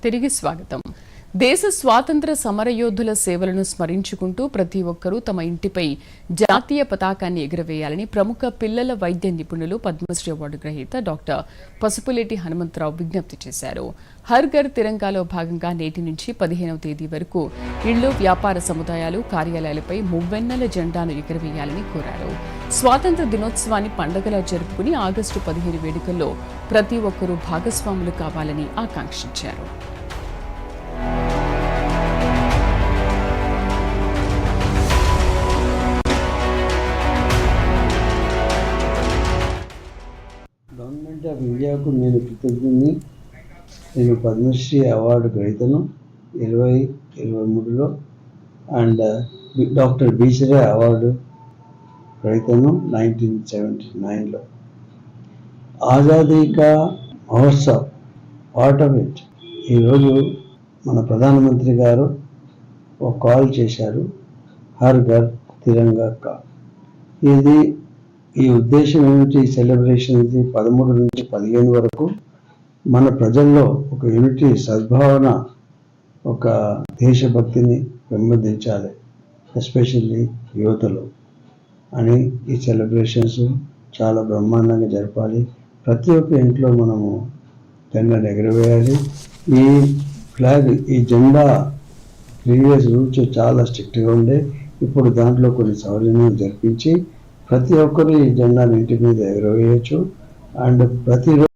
తిరిగి స్వాగతం. దేశ స్వాతంత్ర సమరయోధుల సేవలను స్మరించుకుంటూ ప్రతి ఒక్కరూ తమ ఇంటిపై జాతీయ పతాకాన్ని ఎగురవేయాలని ప్రముఖ పిల్లల వైద్య నిపుణులు పద్మశ్రీ అవార్డు గ్రహీత డాక్టర్ పసుపులేటి హనుమంతరావు విజ్ఞప్తి చేశారు. హర్ ఘర్ తిరంగాలో భాగంగా నేటి నుంచి పదిహేనవ తేదీ వరకు ఇళ్ళు వ్యాపార సముదాయాలు కార్యాలయాలపై మువ్వెన్నెల జెండాను ఎగురవేయాలని కోరారు. స్వాతంత్ర దినోత్సవాన్ని పండగలా జరుపుకుని ఆగస్టు పదిహేను వేడుకల్లో ప్రతి ఒక్కరూ భాగస్వాములు కావాలని ఆకాంక్షించారు. అంటే ఆఫ్ ఇండియాకు నేను కృతజ్ఞని నేను పద్మశ్రీ అవార్డు గ్రహీతను ఇరవై ఇరవై మూడులో అండ్ డాక్టర్ బీసరే అవార్డు గ్రహీతను నైన్టీన్ సెవెంటీ నైన్లో. ఆజాదీ కా మహోత్సవ్ పార్ట్ ఆఫ్ ఇట్ ఈరోజు మన ప్రధానమంత్రి గారు ఒక కాల్ చేశారు. హర్ ఘర్ తిరంగా కా. ఇది ఈ ఉద్దేశం ఏమిటి? ఈ సెలబ్రేషన్ ఇది పదమూడు నుంచి పదిహేను వరకు మన ప్రజల్లో ఒక యూనిటీ సద్భావన ఒక దేశభక్తిని పెంపొందించాలి ఎస్పెషల్లీ యువతలో. అని ఈ సెలబ్రేషన్స్ చాలా బ్రహ్మాండంగా జరపాలి. ప్రతి ఒక్క ఇంట్లో మనము జెండాను ఎగరవేయాలి. ఈ ఫ్లాగ్ ఈ జెండా ప్రీవియస్ రూల్స్ చాలా స్ట్రిక్ట్గా ఉండే. ఇప్పుడు దాంట్లో కొన్ని సవరణలు జరిపించి ప్రతి ఒక్కరు ఈ జెండాను ఇంటి మీద ఎగరవేయచ్చు. అండ్ ప్రతిరోజు